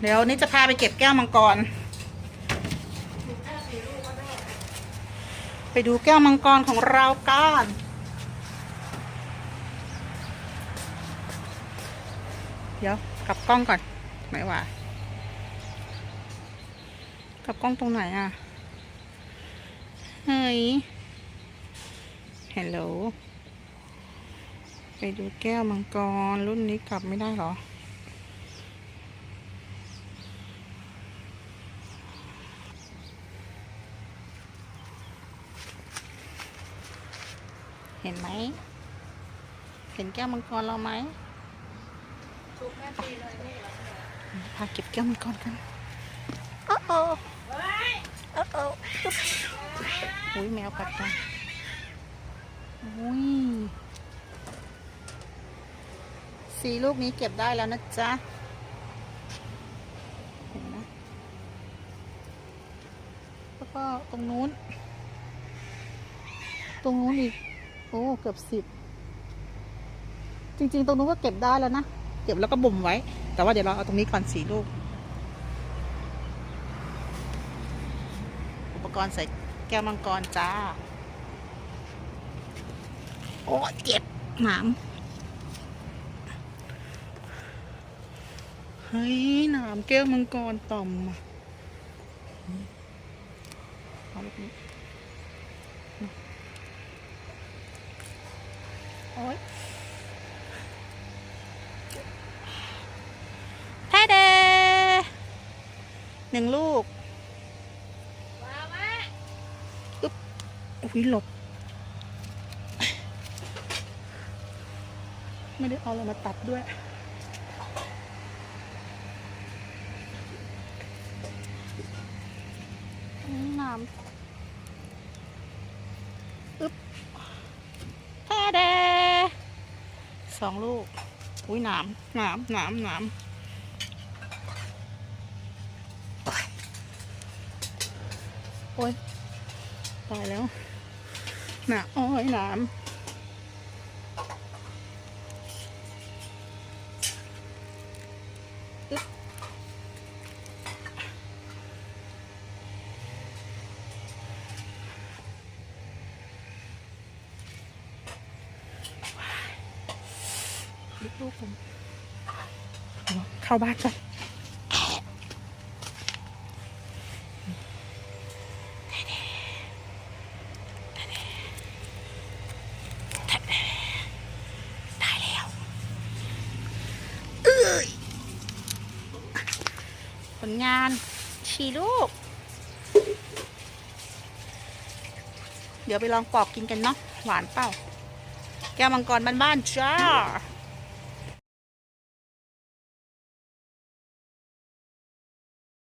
เดี๋ยวนี้จะพาไปเก็บแก้วมังกร ไปดูแก้วมังกรของเรากันเดี๋ยวกลับกล้องก่อนไม่ว่า กลับกล้องตรงไหนอะ เฮ้ยฮัลโหลไปดูแก้วมังกรรุ่นนี้กลับไม่ได้หรอ เห็นไหม เห็นแก้วมังกรเราไหมพาเก็บแก้วมังกรกันโอ้โอ้โอ้โอ้อุ้ยแมวกัดกันอุ้ยสีลูกนี้เก็บได้แล้วนะจ๊ะเห็นไหมแล้วก็ตรงนู้น ตรงนู้นอีก โอ้ เกือบสิบ จริง ๆ ตรงนู้นก็เก็บได้แล้วนะ เก็บแล้วก็บ่มไว้ แต่ว่าเดี๋ยวเราเอาตรงนี้ก่อนสีลูก อุปกรณ์ใส่แก้วมังกรจ้า โอ้เจ็บหนามเฮ้ยหนามแก้วมังกรต่อมอะเอาลูกนี้ โอ๊ยแท้เดหนึ่งลูกอึ๊บอุ้ยหลบ ไม่ได้เอาอะไรมาตัดด้วยน้ำอึ๊บแท้เด สองลูก อุ้ยหนามหนามหนามหนามโอ้ยตายแล้วหนาโอ้ยหนาม ลูกผมเข้าบ้านก่อนได้แล้วผลงานชีลูก เดี๋ยวไปลองปอกกินกันเนาะหวานเปล่า แก้วมังกรบ้านๆจ้า